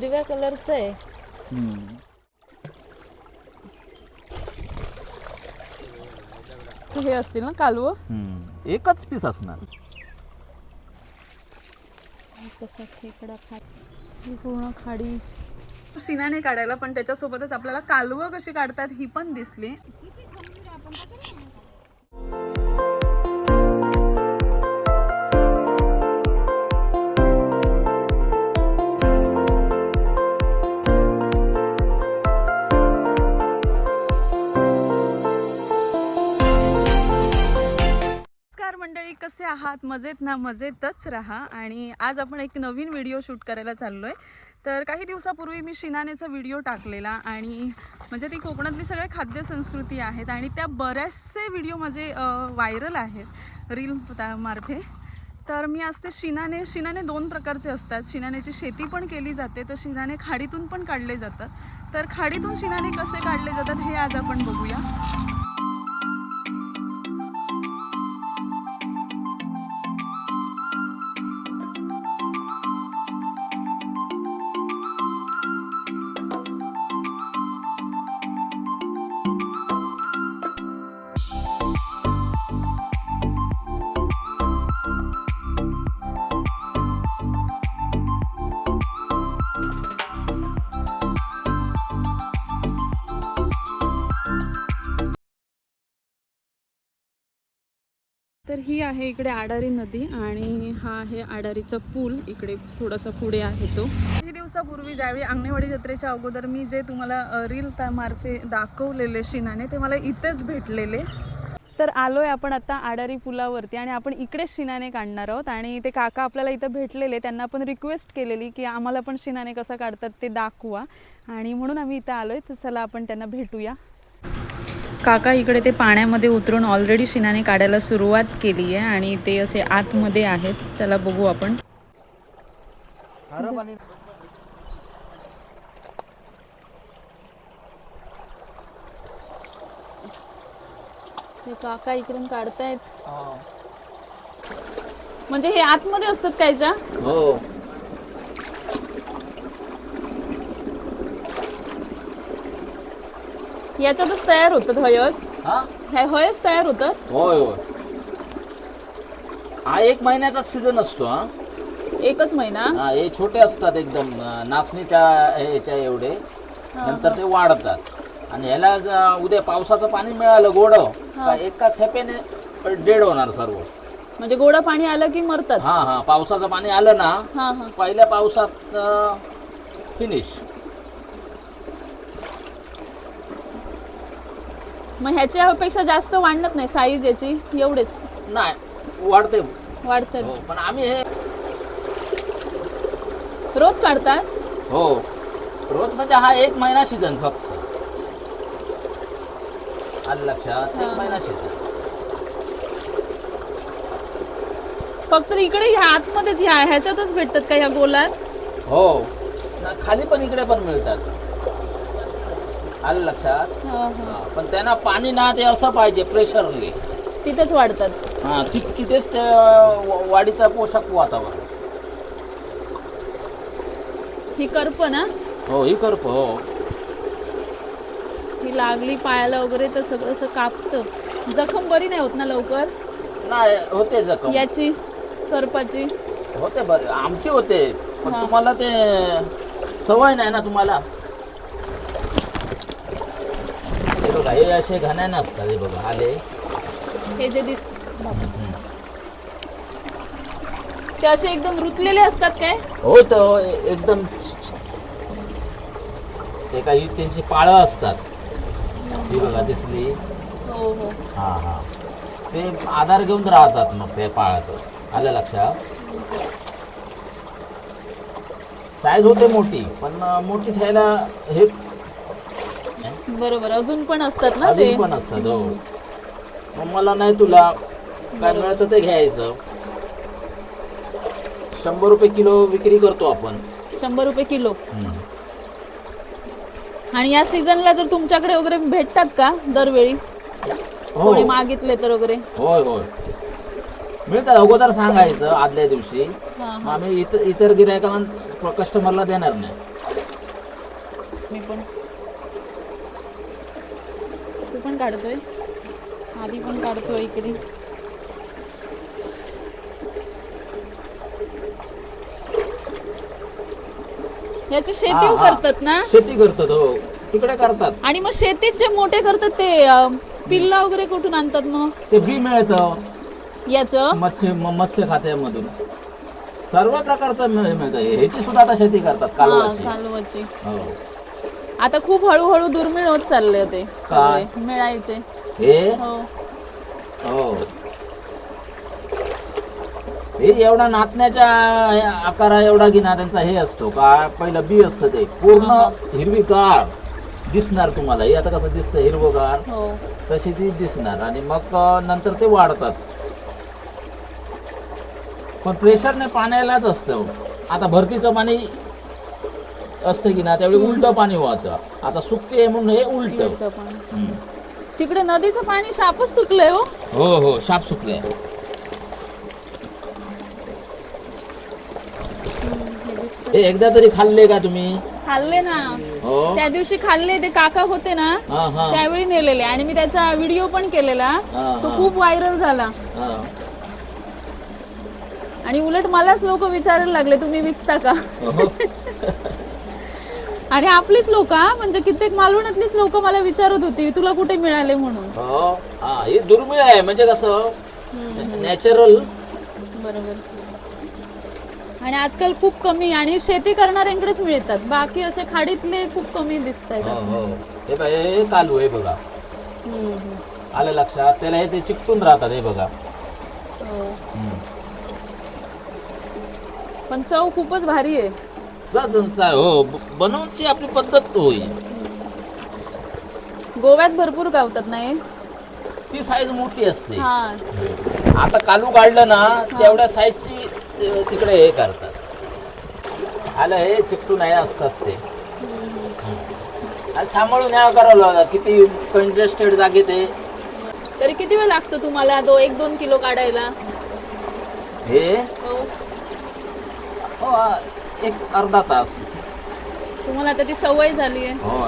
हिरव्या कलरचं आहे. हे असतील ना कालवं? हम्म. एकच पीस असणार. कसा खेकडा ही पूर्ण खाडी. शिनाने काढायला पण त्याच्यासोबतच आपल्याला कालवं कशी काढतात ही पण दिसली. कसे आहात? मजेत ना? मजेतच राहा. आणि आज आपण एक नवीन व्हिडिओ शूट करायला चाललो आहे तर काही दिवसापूर्वी मी शिनानेचा व्हिडिओ टाकलेला आणि म्हणजे ती कोकणातली सगळे खाद्यसंस्कृती आहेत आणि त्या बऱ्याचसे व्हिडिओ माझे व्हायरल आहेत. रील मार्फे. तर मी असते शिनाने शिनाने दोन प्रकारचे असतात. शिनाण्याची शेती पण केली जाते तर शिनाने खाडीतून पण काढले जातात. तर खाडीतून शिनाने कसे काढले जातात हे आज आपण बघूया. तर ही आहे इकडे आडारी नदी आणि हा आहे आडारीचा पूल. इकडे थोडासा पुढे आहे तो. काही दिवसापूर्वी ज्यावेळी अंगणेवाडी जत्रेच्या अगोदर मी जे तुम्हाला रील मार्फे दाखवलेले शिनाने ते मला इथेच भेटलेले. तर आलोय आपण आता आडारी पुलावरती आणि आपण इकडेच शिनाने काढणार आहोत. आणि ते काका आपल्याला इथं भेटलेले त्यांना आपण रिक्वेस्ट केलेली की आम्हाला पण शिनाने कसा काढतात ते दाखवा. आणि म्हणून आम्ही इथं आलोय तर चला आपण त्यांना भेटूया. काका इकडे ते पाण्यामध्ये उतरून ऑलरेडी शिनाने काढायला सुरुवात केली आहे आणि ते असे आतमध्ये आहेत. चला बघू आपण. हे काका इकडून काढतायत. म्हणजे हे आतमध्ये असतात कायच्या हो. याच्यातच तयार होतात हयच हा? ह्या हयच तयार होतात होय होय. हा एक महिन्याचा सीझन असतो हा? एकच महिना. हा, हे छोटे असतात एकदम अं, नाचणीच्या ह्याच्या एवढे. नंतर ते वाढतात. आणि ह्याला ज- उद्या पावसाचं पाणी मिळालं गोड का एका खेपेने डेड होणार सर्व. म्हणजे गोडं पाणी आलं की मरतात. हा हा पावसाचं पाणी आलं ना हा हा. पहिल्या पावसात फिनिश मग ह्याच्यापेक्षा जास्त वाढत नाही साईज याची एवढेच. नाही वाढते वाढतात हो पण आम्ही हे रोज काढतास? हो. रोज म्हणजे हा एक महिना सीझन फक्त. आलं लक्षात? एक महिना सीझन फक्त इकडे ह्या आतमध्येच ह्या ह्याच्यातच भेटतात का ह्या गोलात? हो. ना खाली पण इकडे पण मिळतात. आलं लक्षात? हा, हा. हा, पण त्यांना पाणी ना ते असं पाहिजे प्रेशरली तिथेच वाढतात. हा ति- तिथेच ते व- वाढीचं पोषक वातावरण. ही करप ना? हो ही करप हो. ही लागली पायाला वगैरे तर सगळं असं कापतं. जखम बरी नाही होत ना लवकर? नाही होते जखम. याची? करपाची? होते बरे आमचे होते. पण हा. तुम्हाला ते सवय नाही ना तुम्हाला? हे बघा हे असे घाण्याने असतात हे बघा आले. हे जे दिस ते असे एकदम रुतलेले असतात काय? हो तर एकदम ते काही त्यांची पाळं असतात. ही बघा दिसली. हो हो. हा हा. ते आधार घेऊन राहतात मग ते पाळाचं. आलं लक्षात? साईज होते मोठी पण मोठी ठेवायला हे बरोबर अजून पण असतात ना ते? अजून पण असतात हो. मग मला नाही तुला काय मिळतं ते घ्यायचं. शंभर रुपये किलो विक्री करतो आपण. शंभर रुपये किलो. आणि या सीझनला जर तुमच्याकडे वगैरे भेटतात का दरवेळी? हो. कोणी मागितले तर वगैरे? होय होय. मिळतात अगोदर सांगायचं आदल्या दिवशी. हा मग आम्ही इतर इतर गिरायकांना कस्टमरला देणार नाही. मी पण पण काढतोय. आधी पण काढतोय इकडे. याची शेती हा, हा. करतात ना? शेती करतात हो. तिकडे करतात. आणि मग शेतीत जे मोठे करतात ते अं, पिल्ला वगैरे कुठून आणतात मग? ते बी मिळतं. याचं? मत्स्य म- मत्स्य खात्यामधून. सर्व प्रकारचं मिळ- मिळतं. ह्याची सुद्धा आता शेती करतात कालवाची. कालवाची. हो. आता खूप हळूहळू दुर्मिळ होत चालले ते? सगळे मिळायचे. हे? हो. हो. हे एवढा नाचण्याच्या आकारा एवढा की त्यांचा हे असतो का? पहिलं बी असतं ते. पूर्ण हिरवीगार दिसणार तुम्हाला. हे आता कसं दिसतं? हिरवगार. हो. तशी ती दिसणार. आणि मग नंतर ते वाढतात. पण प्रेशरने पाण्यालाच असतं. आता भरतीचं पाणी असतं की ना त्यावेळी उलट पाणी वाहतं. आता सुकते म्हणून हे उलट. तिकडे नदीचं पाणी शापच सुकलंय हो. हो हो शाप सुकले दिसतं. हे एकदा तरी खाल्ले का तुम्ही? खाल्ले ना. हो? त्या दिवशी खाल्ले ते काका होते ना हा हा. त्यावेळी नेलेले. आणि मी त्याचा व्हिडिओ पण केलेला. हा, तो हा. खूप व्हायरल झाला. हा. आणि उलट मलाच लोक विचारायला लागले तुम्ही विकता का? हो. आणि आपलीच लोक म्हणजे कित्येक मालवणातलीच लोक मला विचारत होती तुला कुठे मिळाले म्हणून? हो हा हे दुर्मिळ आहे म्हणजे कसं? नॅचरल बरोबर. आणि आजकाल खूप कमी आणि शेती करणाऱ्यांकडेच मिळतात. बाकी असे खाडीतले खूप कमी दिसत आहेत हो हो. हे बघा हे कालू आहे बघा. आलं लक्षात? त्याला हे ते चिकटून राहतात हे बघा. हम्म. पण चव खूपच भारी आहे. जा- जा- हो ब- बनवण्याची आपली पद्धत होईल. गोव्यात भरपूर गावतात ना हे? ती साईज मोठी असते. हा. आता कालू काढलं ना तेवढ्या साईजची तिकडे हे करतात. आलं हे चिकटून आहे असतात ते. आणि सांभाळून ह्या करावं लागतं किती कंजेस्टेड जागे ते तरी किती वेळ लागतो तुम्हाला दो एक दोन किलो काढायला? हे. हो हो. एक अर्धा तास. तुम्हाला आता ती सवय झाली आहे. हो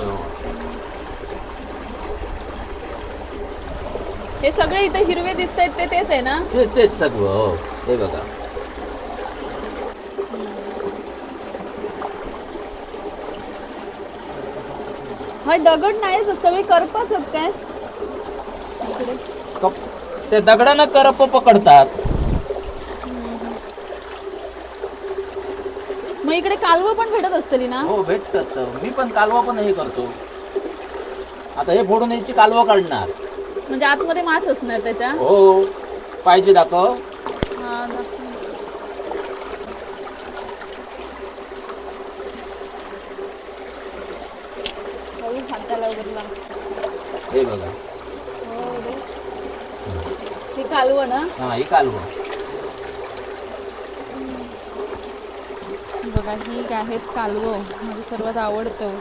सगळे इथे हिरवे दिसत आहेत ते तेच आहे ना? ते तेच सगळं हो. हे बघा. हा दगड आहेत, सगळे करपाच आहेत काय. कप ते दगडानं करप पकडतात मग इकडे कालवं पण भेटत असतली ना? हो भेटतात मी पण कालवा पण हे करतो. आता हे फोडून याची कालवा काढणार. म्हणजे आतमध्ये मांस असणार त्याच्या? हो पाहिजे दाखव. हा, दाखव. हळू हाताला वगैरे लाव. हे बघा. हो रे. हे कालवं ना? हा ही कालवा. बघा ही आहेत कालवं. माझं सर्वात आवडतं.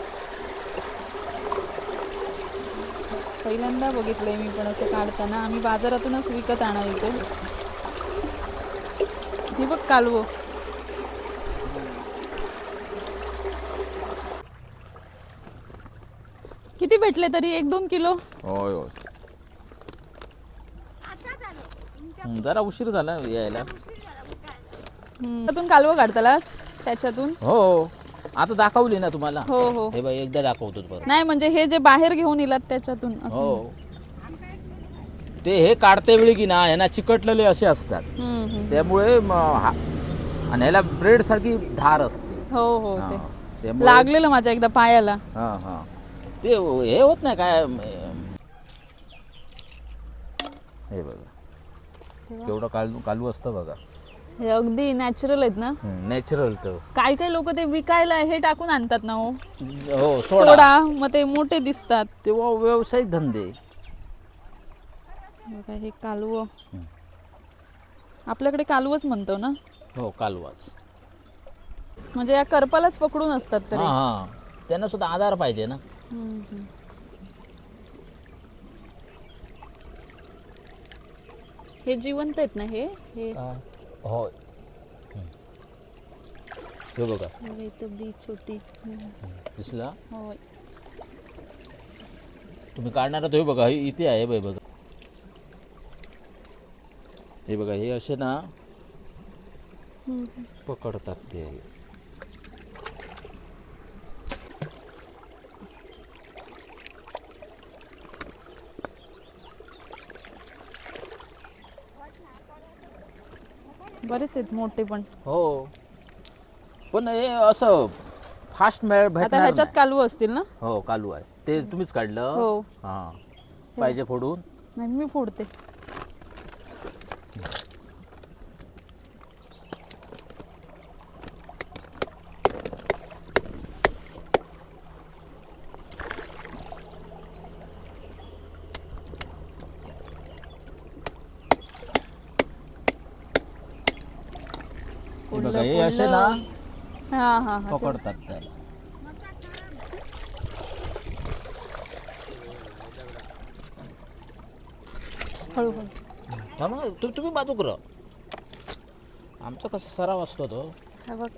पहिल्यांदा बघितलंय मी पण असं काढताना. आम्ही बाजारातूनच विकत आणायचो हे बघ कालवं. किती भेटले तरी? एक दोन किलो? होय होय. जरा उशीर झाला यायला. त्यातून कालवं काढताला त्याच्यातून? हो आता दाखवली ना तुम्हाला? हो हो. हे बघ एकदा दाखवतो परत. नाही म्हणजे हे जे बाहेर घेऊन येलात त्याच्यातून असं. हो. ते हे काढते वेळी की ना यांना चिकटलेले असे असतात. हम्म, हम्म. त्यामुळे म, हा- आणि ह्याला ब्रेड सारखी धार असते. हो हो ते. हा, त्यामुळे लागलेलं माझ्या एकदा पायाला. हा हा. ते हे होत नाही काय? हे बघा. केवढं कालू कालू असतं बघा. हे अगदी नॅचरल आहेत ना? नॅचरल तर काही काही लोक ते विकायला हे टाकून आणतात ना हो? हो सोडा. सोडा मग ते मोठे दिसतात. तेव्हा व्यावसायिक धंदे. बघा हे कालवं. आपल्याकडे कालवच म्हणतो ना? हो कालवाच. म्हणजे या करपालाच पकडून असतात हा तरी. हा त्यांना सुद्धा आधार पाहिजे ना. हम्म, हम्म. हे जिवंत आहेत ना हे? हे हो. हे बघा. बघा छोटी दिसला? होय. तुम्ही काढणार तो हे बघा हे इथे आहे बाई बघा. हे बघा हे असे ना पकडतात ते. बरेच आहेत मोठे पण. हो. पण हे असं फास्ट मिळ आता भेटणार ह्याच्यात नाही. कालू असतील ना? हो कालू आहे. ते तुम्हीच काढलं. हो. हा पाहिजे फोडून. नाही मी फोडते हे बघा हे असे ना हा हा हा पकडतात त्याला. हळूहळू थांबा, तुम्ही बाजू करा आमचा कसं सराव असतो तो. हा बघ.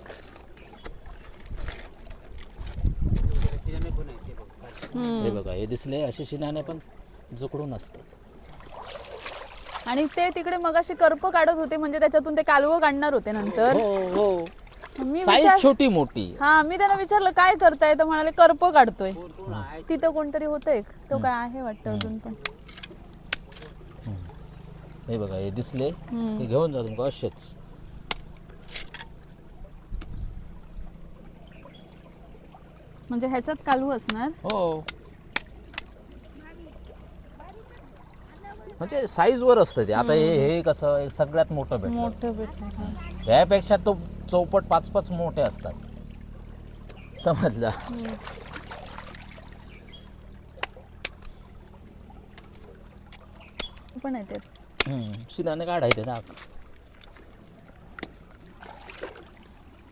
हम्म. हे बघा हे दिसले असे शिनाने पण जुकडून असतात. आणि ते तिकडे मगाशी करप काढत होते म्हणजे त्याच्यातून ते कालवं काढणार होते नंतर. हो हो. मी साईज विचार छोटी मोठी. हा मी त्यांना विचारलं काय करताय? तर म्हणाले करप काढतोय. तिथं कोणतरी होतंय तो काय आहे वाटतं अजून पण हे बघा हे दिसले. घेऊन जा तुमका असेच. म्हणजे ह्याच्यात कालू असणार? हो. म्हणजे साईज वर असतं ते. आता हे हे कसं सगळ्यात मोठं भेटतं मोठं. यापेक्षा तो चौपट पाच पाच मोठे असतात. समजलं? पण आहे. शिनाने काढायचे ना.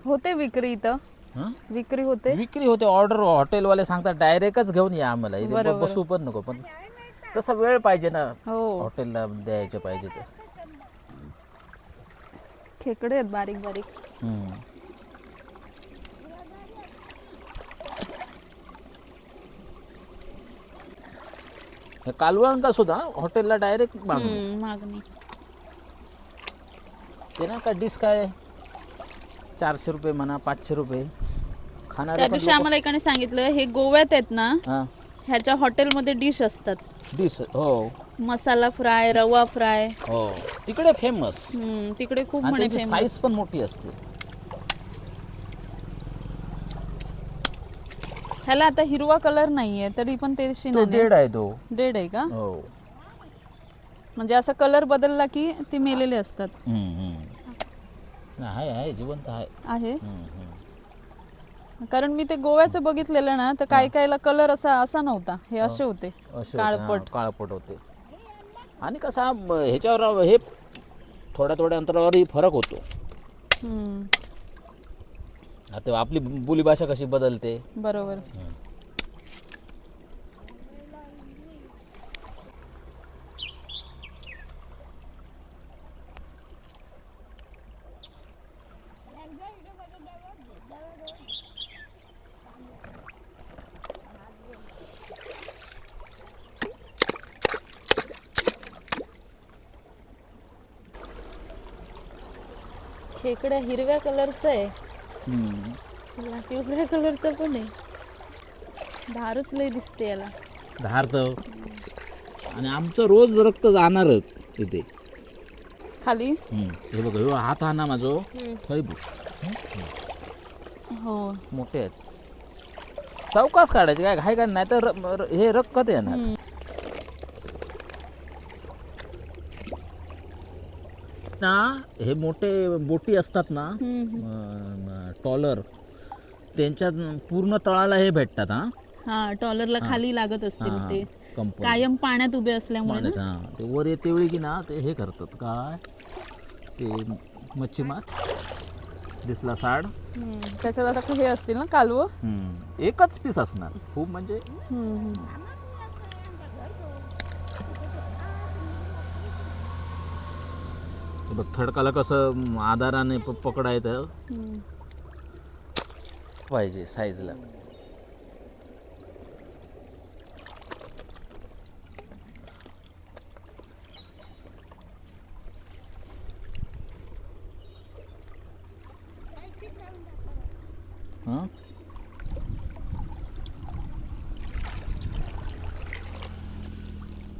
होते विक्री इथं. हं? विक्री होते. विक्री होते. ऑर्डर हॉटेलवाले सांगतात डायरेक्टच घेऊन या आम्हाला. इथे बरोबर. बसू पण नको पण तसा वेळ पाहिजे ना. हो. हॉटेलला द्यायचे पाहिजे ते खेकडे आहेत बारीक बारीक. हम्म. हे कालवण का सुद्धा? हॉटेलला डायरेक्ट मागणी हम्म, मागणी. ते ना का डिश काय? चारशे रुपये म्हणा पाचशे रुपये. खाणारे त्या पण दिवशी लोकं- आम्हाला एकाने सांगितलं हे गोव्यात आहेत ना हा. ह्याच्या हॉटेलमध्ये डिश असतात. डिश हो. Masala fry rava fry. हो. तिकडे फेमस हम्म, तिकडे खूप आणि म्हणे त्याची साईज पण मोठी असते. ह्याला आता हिरवा कलर नाहीये तरी पण ते तो शिनाने डेड आहे तो. डेड आहे का? हो. म्हणजे असा कलर बदलला की ते मेलेले असतात. हम्म, हम्म. नाही, आहे आहे जिवंत आहे. आहे? हम्म, हम्म. कारण मी ते गोव्याचं बघितलेलं ना तर काही काहीला कलर असा असा नव्हता. हे असे होते. असे होते, काळपट. हा, काळपट होते. आणि कसा म, ह्याच्यावर हे थोड्या थोड्या अंतरावरही फरक होतो. हम्म, आता आपली बोलीभाषा कशी बदलते? बरोबर. खेकड्या हिरव्या कलरचं आहे. पिवळ्या कलरचं पण आहे. धारच लय दिसते याला. धारत आणि आमचं रोज रक्त जाणारच तिथे खाली. हे बघ ह्यो हात हा ना माझो. थंय बघ. हो. मोठे आहेत. चौकाच काढायचे काय घाय काढ नाही तर हे रक्कत येणार हम्म. ना हे मोठे बोटी असतात ना. टॉलर त्यांच्यात पूर्ण तळाला हे भेटतात हा हा टॉलरला खाली लागत असतील हा, ते कायम पाण्यात उभे असल्यामुळे ना हा. ते वर येते वेळी की ना ते हे करतात काय ते मच्छीमार दिसला साड. त्याच्यात आता हे असतील ना कालवं हम्म. एकच पीस असणार खूप म्हणजे हम्म. बघ खडकाला कसं आधाराने प पकडायचं पाहिजे साईजला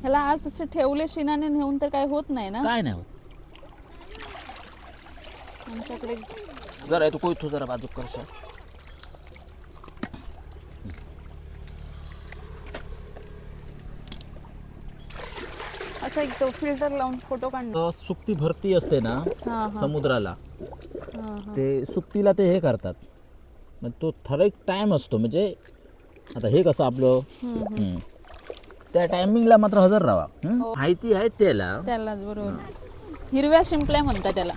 ह्याला आज असं ठेवले शिनाने नेऊन तर काय होत नाही ना? काय नाही होत. आमच्याकडे जरा तू कोयतो जरा बाजू करशा असं एक तो फिल्टर लावून फोटो काढणं. सुकती भरती असते ना हा हा. समुद्राला. हा हा. ते सुकतीला ते हे करतात. मग तो ठराविक टाईम असतो. म्हणजे आता हे कसं आपलं? हम्म, हम्म. त्या टायमिंगला मात्र हजर राहा. हम्म? माहिती आहे त्याला. त्यालाच बरोबर. हिरव्या शिंपल्या म्हणतात त्याला.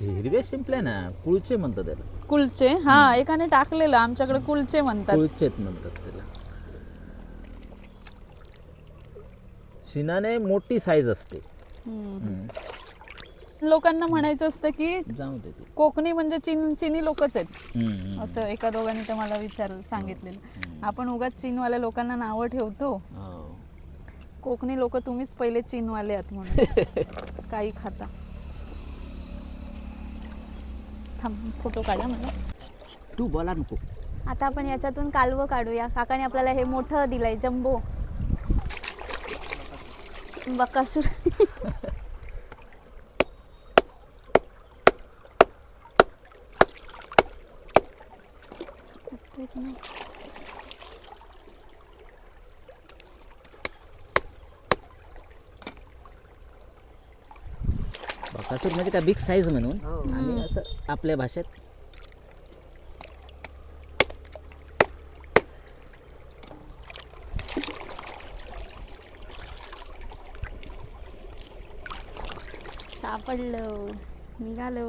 हिरवे शिंपले ना कुळचे म्हणतात त्याला. कुलचे हा एकाने टाकलेलं आमच्याकडे कुलचे म्हणतात. कुळचेच म्हणतात त्याला. शिनाने मोठी साईज असते. हम्म. हम्म. लोकांना म्हणायचं असतं की जाऊ दे ते. कोकणी म्हणजे चीन चीनी लोकच आहेत. हम्म, हम्म. असं एका दोघांनी तर मला विचार सांगितलेलं. आपण उगाच चीनवाल्या लोकांना नावं ठेवतो. हो. कोकणी लोक तुम्हीच पहिले चीनवाले आहात म्हणून. काही खाता. थांब फोटो काढा मला. तू बोला नको. आता आपण याच्यातून कालवं काढूया. काकाने आपल्याला हे मोठं दिलंय जम्बो. बकासूर बकासूर म्हणजे काय बिग साईज म्हणून. आणि असं आपल्या भाषेत. सापडलं निघालो.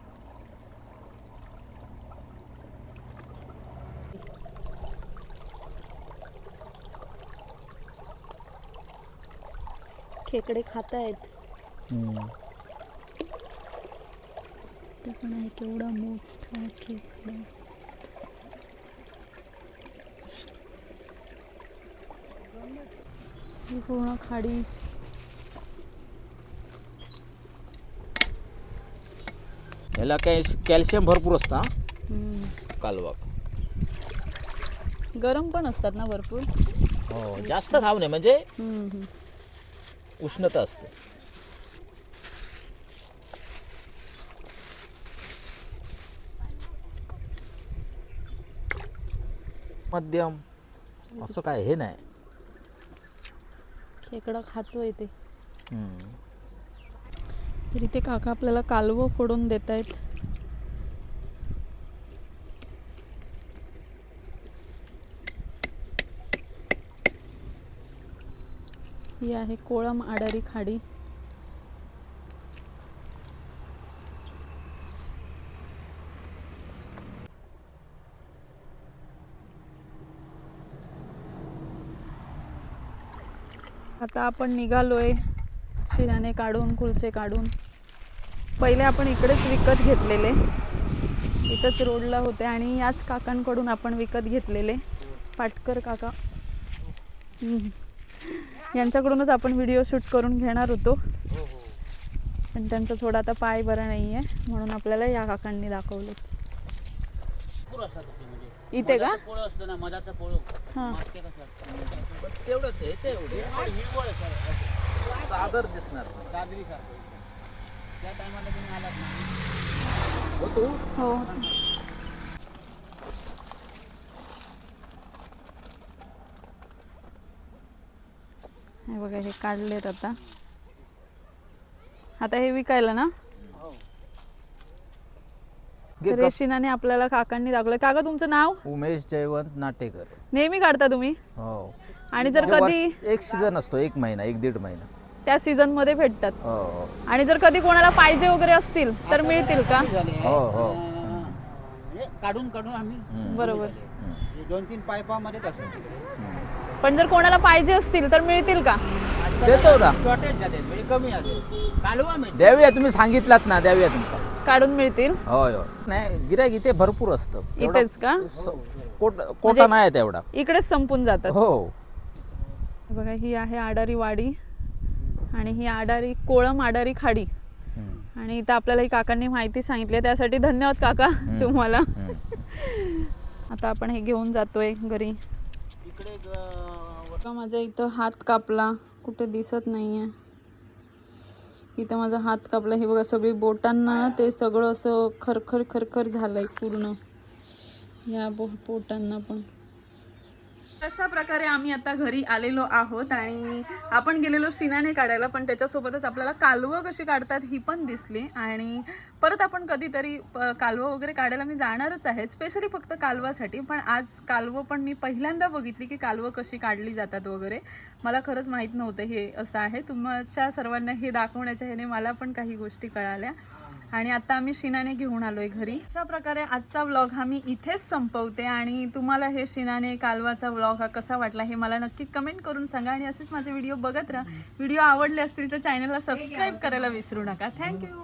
खेकडे खातायत हम्म. ते पण आहे केवढा मोठा खेकडा ही पूर्ण खाडी ह्याला कॅल्श कॅल्शियम भरपूर असतं हा. कालवा गरम पण असतात ना भरपूर हो जास्त खाऊ नये म्हणजे. उष्णता असते. मध्यम असं काय हे नाही. खेकडा खातोय ते. हम्म. तर इथे काका आपल्याला कालवं फोडून देत आहेत ही आहे कोळम आडारी खाडी. आता आपण निघालोय शिराने काढून कुलचे काढून. पहिले आपण इकडेच विकत घेतलेले. इथंच रोडला होते आणि याच काकांकडून आपण विकत घेतलेले. पाटकर काका. हम्म. यांच्याकडूनच आपण व्हिडिओ शूट करून घेणार होतो. पण त्यांचा थोडा आता पाय बरा नाही आहे म्हणून आपल्याला या काकांनी दाखवलं. इथे का? हां. सादर दिसणार. हो. हो हे बघा हे काढलेत आता. आता हे विकायला ना? तर हे शिनाने आपल्याला काकांनी दाखवलं काका तुमचं नाव? उमेश जयवंत नाटेकर. नेहमी काढता तुम्ही? हो. आणि जर कधी वर्ष- एक सीझन असतो एक महिना एक दीड महिना. त्या सीझनमध्ये भेटतात. हो हो. आणि जर कधी कोणाला पाहिजे वगैरे असतील तर मिळतील का? हो हो. म्हणजे काढून काढून आम्ही हम्म. बरोबर. दोन तीन पायपामध्ये टाकतो पण जर कोणाला पाहिजे असतील तर मिळतील का? देतो ना. शॉर्टेज झाले म्हणजे कमी आले कालवा मिळते द्याव्या तुम्ही सांगितलात ना द्याव्या तुमचा. काढून मिळतील? होय होय. नाही गिरायक इथे भरपूर असतं. तेवढं इथेच का? स- कोट कोटा नाही आहे तेवढा. इकडेच संपून जातात. हो. बघा ही आहे आडारी वाडी आणि ही आडारी कोळम आडारी खाडी. हम्म. आणि इथं आपल्याला ही काकांनी माहिती सांगितली आहे. त्यासाठी धन्यवाद काका तुम्हाला. हम्म. आता आपण हे घेऊन जातोय घरी. इकडे बघा माझा इथं हात कापला. कुठे दिसत नाहीये. इथं माझा हात कापला. हे बघा सगळी बोटांना ते सगळं असं खरखर खरखर झालंय पूर्ण. या बो पोटांना पण. अशा प्रकारे आम्ही आता घरी आलेलो आहोत आणि आपण गेलेलो शिनाने काढायला पण त्याच्यासोबतच आपल्याला कालवं कशी काढतात ही पण दिसली. आणि परत आपण कधीतरी प- कालवं वगैरे काढायला मी जाणारच आहे स्पेशली फक्त कालवासाठी. पण आज कालवं पण मी पहिल्यांदा बघितली की कालवं कशी काढली जातात वगैरे. मला खरंच माहीत नव्हतं हे असं आहे. तुमच्या सर्वांना हे दाखवण्याच्या ह्याने मला पण काही गोष्टी कळाल्या. आणि आता आम्ही शिनाने घेऊन आलोय घरी. अशा प्रकारे आजचा व्लॉग हा मी इथेच संपवते आणि तुम्हाला हे शिनाने कालवाचा व्लॉग हा कसा वाटला हे मला नक्की कमेंट करून सांगा आणि असेच माझे व्हिडिओ बघत राहा. व्हिडिओ आवडले असतील तर चॅनलला सबस्क्राईब करायला विसरू नका. थँक्यू